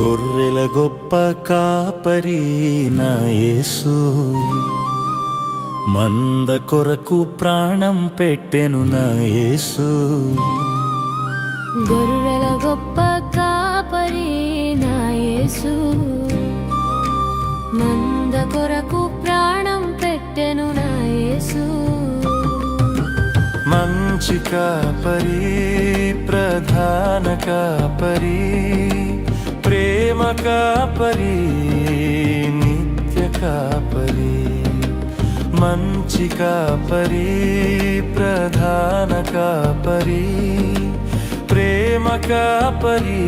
గొర్రెల గొప్ప కాపరి నా యేసు. మంద కొరకు ప్రాణం పెట్టెను నా యేసు. గొర్రెల గొప్ప కాపరి నా యేసు. మంద కొరకు ప్రాణం పెట్టెను నా యేసు. మంచి కాపరి ప్రధాన కాపరి ప్రేమ కాపరి నిత్య కాపరి మంచి కాపరి ప్రధాన కాపరి ప్రేమ కాపరి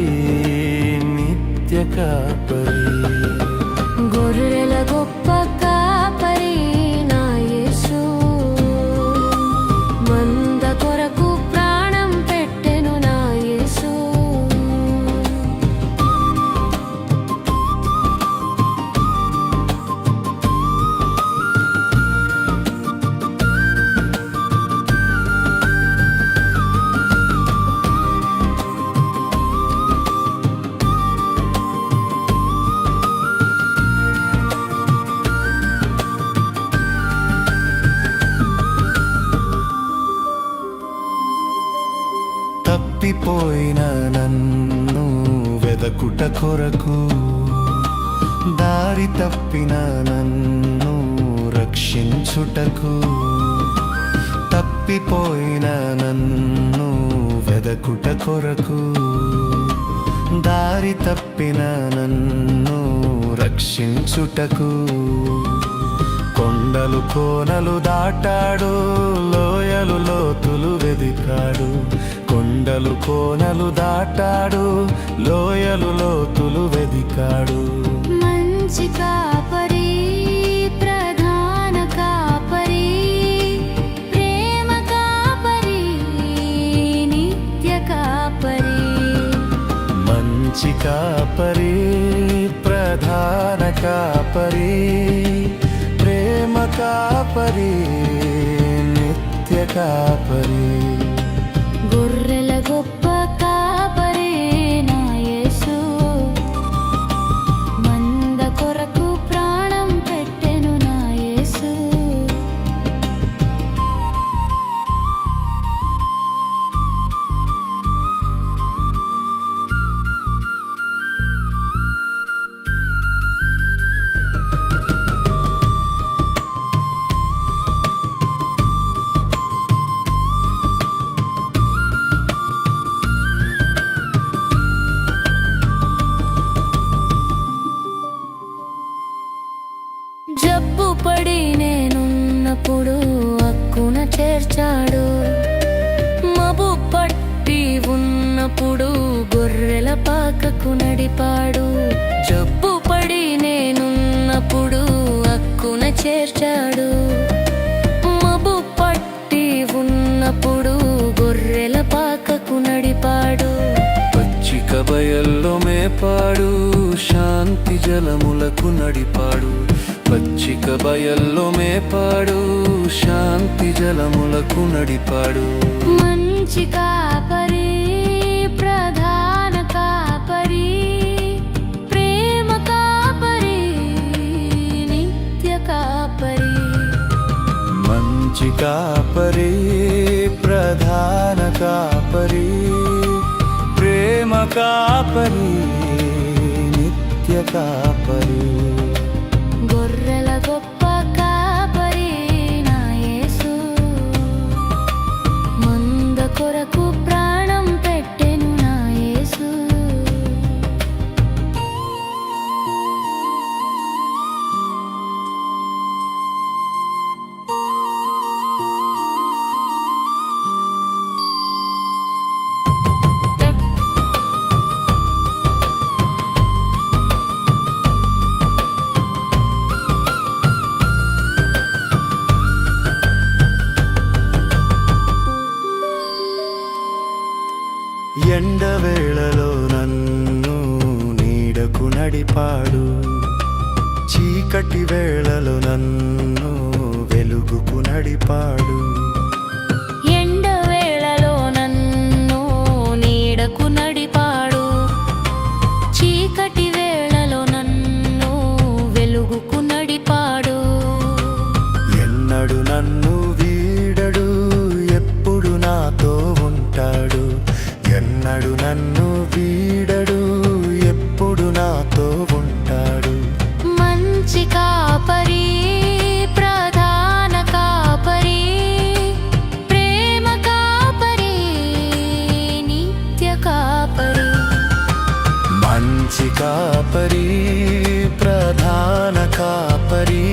నిత్య కాపరి తప్పిపోయిన నన్ను వెదకుట కొరకు దారి తప్పిన నన్ను రక్షించుటకు తప్పిపోయిన నన్ను వెదకుట కొరకు దారి తప్పిన నన్ను రక్షించుటకు. కొండలు కోనలు దాటాడు లోయలు లోతులు వెదికాడు కొండలు కోనలు దాటాడు లోయలు లోతులు వెదికాడు. మంచి కాపరి ప్రధాన కాపరి ప్రేమ కాపరి నిత్య కాపరి. మంచి కాపరి ప్రధాన కాపరి ప్రేమ కాపరి నిత్య కాపరి. ఎప్పుడు అక్కున చేర్చాడు? మబు పట్టి ఉన్నప్పుడు గొర్రెల పాకకు నడిపాడు. జబ్బు పడి నేనున్నప్పుడు అక్కున చేర్చాడు. మబు పట్టి ఉన్నప్పుడు గొర్రెల పాకకు నడిపాడు. పచ్చిక బయల్లో మేపాడు శాంతి జలములకు నడిపాడు. పచ్చిక బయల్లో మేపాడు శాంతి జలములకు నడిపాడు. మంచి కాపరి ప్రధాన కాపరి ప్రేమ కాపరి నిత్య కాపరి. మంచి కాపరి ప్రధాన కాపరి ప్రేమ కాపరి నిత్య కాపరి. నీడకు చీకటి వేళలు నన్ను వెలుగుకు నడిపాడు. మంచి కాపరి ప్రధాన కాపరి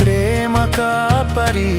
ప్రేమ కాపరి.